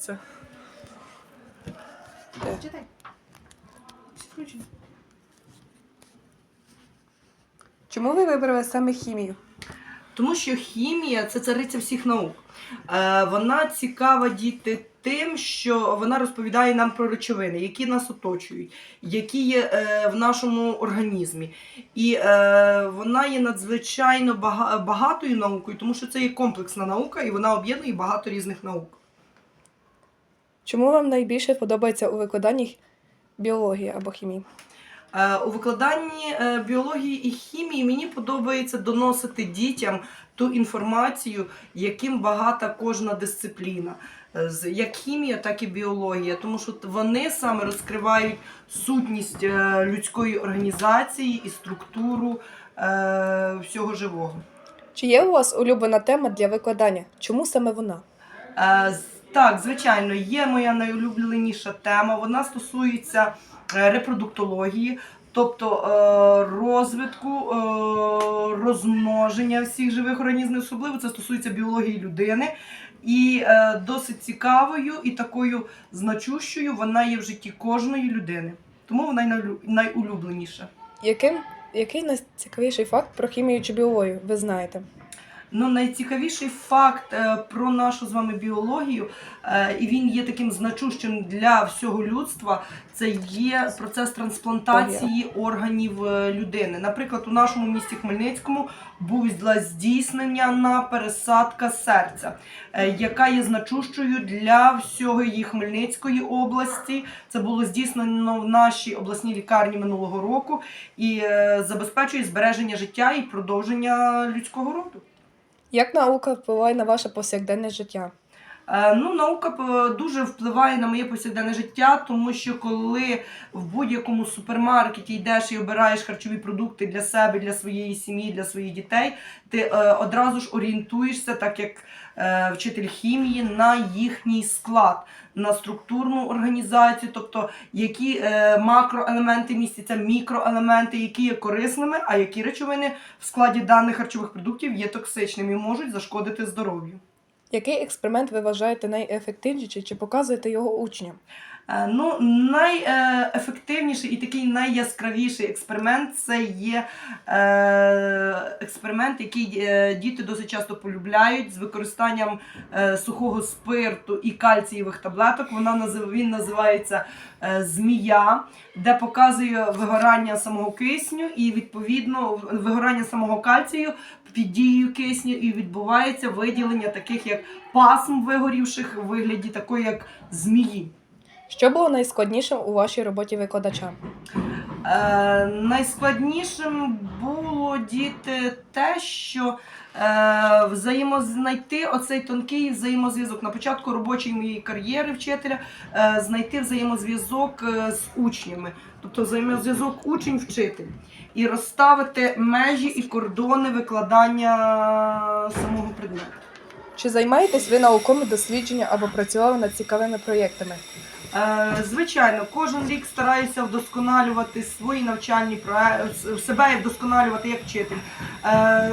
Це. Читай. Включені. Чому ви вибрали саме хімію? Тому що хімія це цариця всіх наук. Е, вона цікава діти тим, що вона розповідає нам про речовини, які нас оточують, які є е, в нашому організмі. І е, вона є надзвичайно бага- багатою наукою, тому що це є комплексна наука, і вона об'єднує багато різних наук. Чому вам найбільше подобається у викладанні біології або хімії? Е, У викладанні е, біології і хімії мені подобається доносити дітям ту інформацію, яким багата кожна дисципліна. Е, Як хімія, так і біологія, тому що вони саме розкривають сутність людської організації і структуру всього живого. Чи є у вас улюблена тема для викладання? Чому саме вона? Так, звичайно, є моя найулюбленіша тема. Вона стосується е, репродуктології, тобто е, розвитку, е, розмноження всіх живих організмів, особливо це стосується біології людини. І досить цікавою і такою значущою вона є в житті кожної людини. Тому вона найулюбленіша. Яким, який найцікавіший факт про хімію чи біологію ви знаєте? Ну, найцікавіший факт е, про нашу з вами біологію, е, і він є таким значущим для всього людства. Це є процес трансплантації органів е, людини. Наприклад, у нашому місті Хмельницькому була здійснення на пересадка серця, яка є значущою для всього її Хмельницької області. Це було здійснено в нашій обласній лікарні минулого року і забезпечує збереження життя і продовження людського роду. Як наука впливає на ваше повсякденне життя? Е, Ну, наука е, дуже впливає на моє повсякденне життя, тому що коли в будь-якому супермаркеті йдеш і обираєш харчові продукти для себе, для своєї сім'ї, для своїх дітей, ти е, одразу ж орієнтуєшся, так як вчитель хімії, на їхній склад, на структурну організацію, тобто які макроелементи містяться, мікроелементи, які є корисними, а які речовини в складі даних харчових продуктів є токсичними і можуть зашкодити здоров'ю. Який експеримент ви вважаєте найефективніший чи показуєте його учням? Е, Ну, найефективніший і такий найяскравіший експеримент це є е, експеримент, який е, діти досить часто полюбляють з використанням е, сухого спирту і кальцієвих таблеток. Вона він називається е, змія, де показує вигорання самого кисню і відповідно вигорання самого кальцію під дією кисню, і відбувається виділення таких як пасм вигорівших в вигляді такої як змії. Що було найскладнішим у вашій роботі викладача? Е, найскладнішим було діти те, що е, взаємознайти оцей тонкий взаємозв'язок на початку робочої моєї кар'єри вчителя, е, знайти взаємозв'язок е, з учнями, тобто взаємозв'язок учень-вчитель, і розставити межі і кордони викладання самого предмету. Чи займаєтесь ви науковими дослідженнями або працювали над цікавими проєктами? Е, Звичайно, кожен рік стараюся вдосконалювати свої навчальні себе вдосконалювати як вчитель. Е,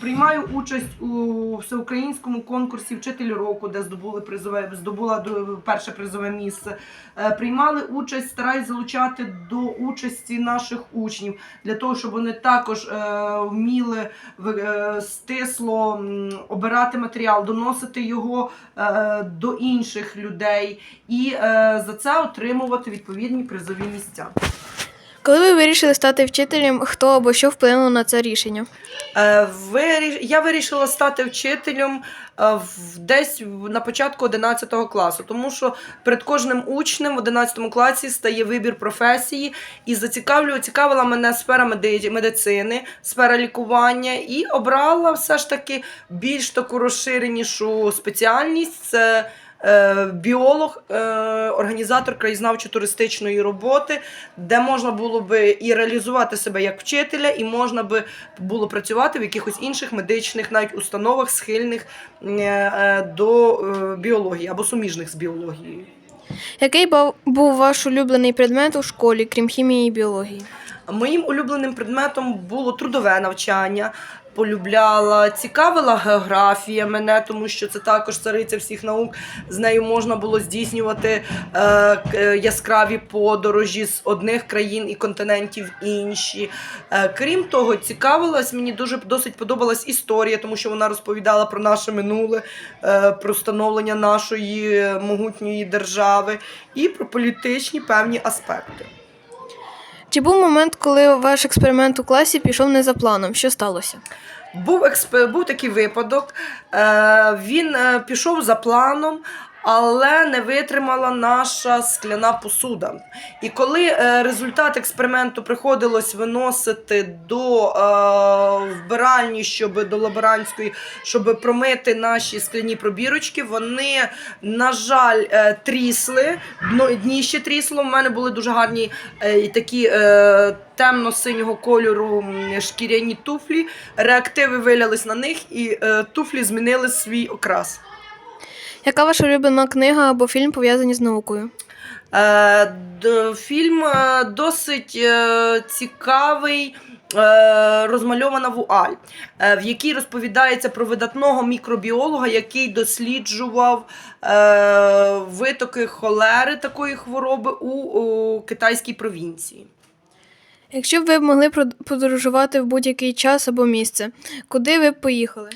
Приймаю участь у всеукраїнському конкурсі Вчитель року, де здобули призове, здобула перше призове місце. Е, Приймали участь, стараюсь залучати до участі наших учнів для того, щоб вони також е, вміли стисло обирати матеріал, доносити його до інших людей і за це отримувати відповідні призові місця. Коли ви вирішили стати вчителем, хто або що вплинуло на це рішення? Е, Я вирішила стати вчителем е, десь в- на початку 11 класу, тому що перед кожним учнем в 11 класі стає вибір професії, і зацікавлює, цікавила мене сфера меди- медицини, сфера лікування, і обрала все ж таки більш таку розширенішу спеціальність. Біолог, е, організатор краєзнавчо-туристичної роботи, де можна було би і реалізувати себе як вчителя, і можна би було працювати в якихось інших медичних навіть установах, схильних е, е, до е, біології або суміжних з біологією. Який був ваш улюблений предмет у школі, крім хімії і біології? Моїм улюбленим предметом було трудове навчання. Полюбляла. Цікавила географія мене, тому що це також цариця всіх наук. З нею можна було здійснювати е, е, яскраві подорожі з одних країн і континентів інші. Е, крім того, цікавилась, мені дуже досить подобалась історія, тому що вона розповідала про наше минуле, е, про становлення нашої могутньої держави і про політичні певні аспекти. Чи був момент, коли ваш експеримент у класі пішов не за планом? Що сталося? Був, експ... був такий випадок. Е, він е, пішов за планом, але не витримала наша скляна посуда. І коли е, результат експерименту приходилось виносити до е, вбиральні, щоб до лаборантської, щоб промити наші скляні пробірочки, вони, на жаль, е, трісли, дно, дніще трісло. У мене були дуже гарні і такі. Темно-синього кольору шкіряні туфлі, реактиви вилялись на них, і е, туфлі змінили свій окрас. Яка ваша улюблена книга або фільм пов'язані з наукою? Е, д- фільм е, досить е, цікавий. е, Розмальована вуаль, е, в якій розповідається про видатного мікробіолога, який досліджував е, витоки холери такої хвороби у, у китайській провінції. Якщо б ви могли прод- подорожувати в будь-який час або місце, куди ви б поїхали?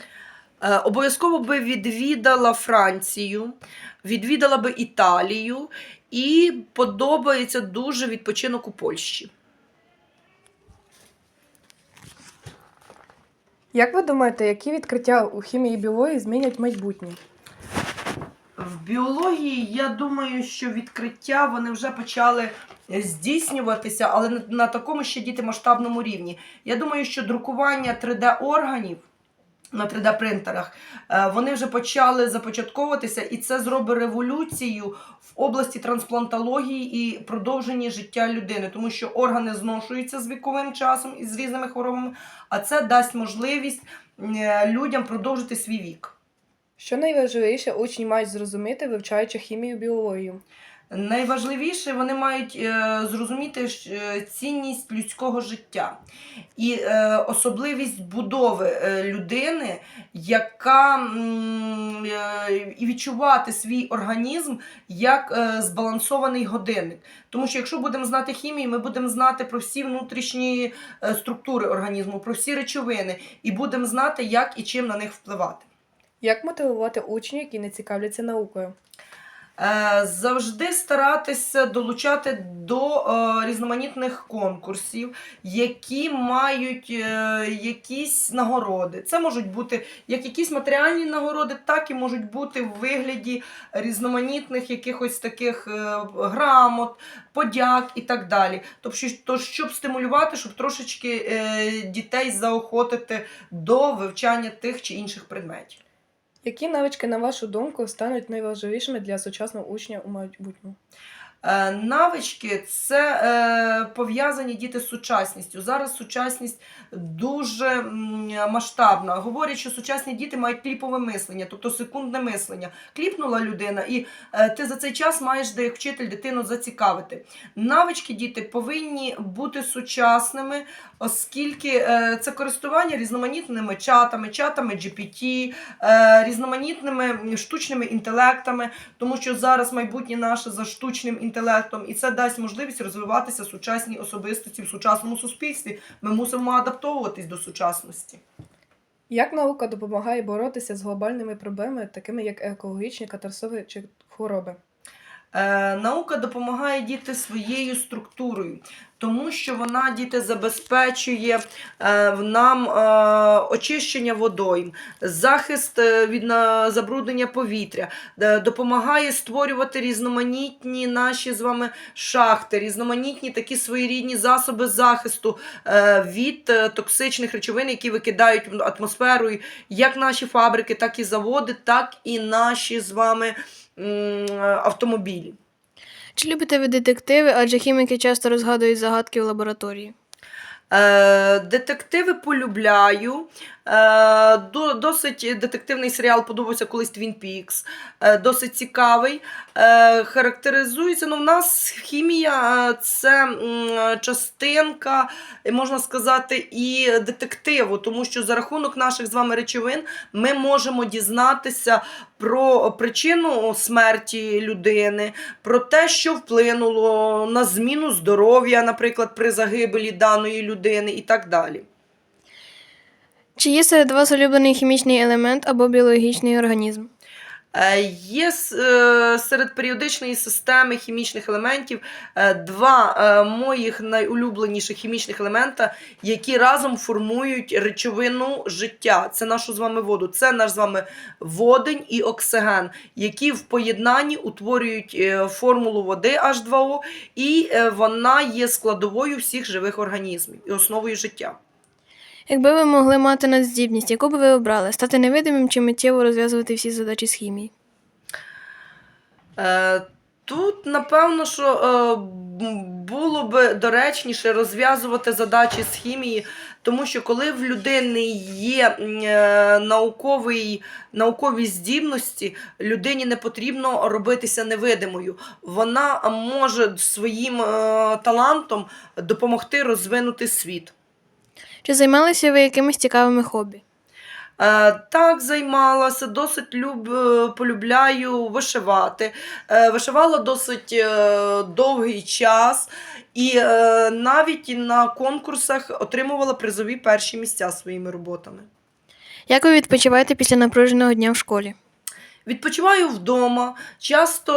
Е, Обов'язково би відвідала Францію, відвідала би Італію і подобається дуже відпочинок у Польщі. Як ви думаєте, які відкриття у хімії і біології змінять майбутнє? В біології я думаю, що відкриття вони вже почали здійснюватися, але на, на такому ще діти масштабному рівні. Я думаю, що друкування 3D-органів на 3D-принтерах е, вони вже почали започатковуватися, і це зробить революцію в області трансплантології і продовження життя людини, тому що органи зношуються з віковим часом і з різними хворобами, а це дасть можливість е, людям продовжити свій вік. Що найважливіше учні мають зрозуміти, вивчаючи хімію біологію? Найважливіше вони мають е, зрозуміти е, цінність людського життя і е, особливість будови е, людини, яка е, і відчувати свій організм як е, збалансований годинник. Тому що якщо будемо знати хімію, ми будемо знати про всі внутрішні е, структури організму, про всі речовини, і будемо знати, як і чим на них впливати. Як мотивувати учнів, які не цікавляться наукою? Е, Завжди старатися долучати до е, різноманітних конкурсів, які мають е, якісь нагороди. Це можуть бути як якісь матеріальні нагороди, так і можуть бути в вигляді різноманітних якихось таких грамот, подяк і так далі. Тобто, щоб стимулювати, щоб трошечки дітей заохотити до вивчання тих чи інших предметів. Які навички, на вашу думку, стануть найважливішими для сучасного учня у майбутньому? Е, Навички це е, пов'язані діти з сучасністю. Зараз сучасність дуже масштабна. Говорять, що сучасні діти мають кліпове мислення, тобто секундне мислення. Кліпнула людина, і е, ти за цей час маєш де як вчитель дитину зацікавити. Навички діти повинні бути сучасними, оскільки е, це користування різноманітними чатами, чатами GPT, е, різноманітними штучними інтелектами, тому що зараз майбутнє наше за штучним інтелектом, і це дасть можливість розвиватися сучасній особистості в сучасному суспільстві. Ми мусимо адаптовуватись до сучасності. Як наука допомагає боротися з глобальними проблемами, такими як екологічні катастрофи чи хвороби? Е, наука допомагає діти своєю структурою, тому що вона діти забезпечує е, нам е, очищення водойм, захист від забруднення повітря, допомагає створювати різноманітні наші з вами шахти, різноманітні такі своєрідні засоби захисту від токсичних речовин, які викидають в атмосферу, як наші фабрики, так і заводи, так і наші з вами автомобілі. Чи любите ви детективи, адже хіміки часто розгадують загадки в лабораторії? Е, детективи полюбляю. Е, до, досить детективний серіал подобався колись Twin Peaks. Е, досить цікавий. Е, характеризується. Ну, в нас хімія це частинка, можна сказати, і детективу, тому що за рахунок наших з вами речовин ми можемо дізнатися про причину смерті людини, про те, що вплинуло на зміну здоров'я, наприклад, при загибелі даної людини і так далі. Чи є серед вас улюблений хімічний елемент або біологічний організм? Е, Є е, серед періодичної системи хімічних елементів е, два моїх найулюбленіших хімічних елемента, які разом формують речовину життя. Це нашу з вами воду. Це наш з вами водень і оксиген, які в поєднанні утворюють формулу води H2O, і вона є складовою всіх живих організмів і основою життя. Якби ви могли мати надздібність, яку би ви обрали? Стати невидимим чи миттєво розв'язувати всі задачі з хімії? Е, Тут, напевно, що е, було би доречніше розв'язувати задачі з хімії, тому що коли в людини є е, науковий, наукові здібності, людині не потрібно робитися невидимою. Вона може своїм е, талантом допомогти розвинути світ. Чи займалися ви якимись цікавими хобі? Е, так, займалася, досить люб, е, полюбляю вишивати. Е, вишивала досить е, довгий час і е, навіть на конкурсах отримувала призові перші місця своїми роботами. Як ви відпочиваєте після напруженого дня в школі? Відпочиваю вдома, часто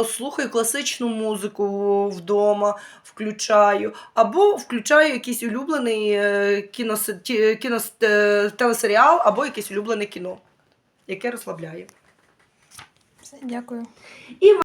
е, слухаю класичну музику вдома, включаю, або включаю якийсь улюблений е, кінос, ті- кінос, е, телесеріал, або якесь улюблене кіно, яке розслабляє. Все, дякую. І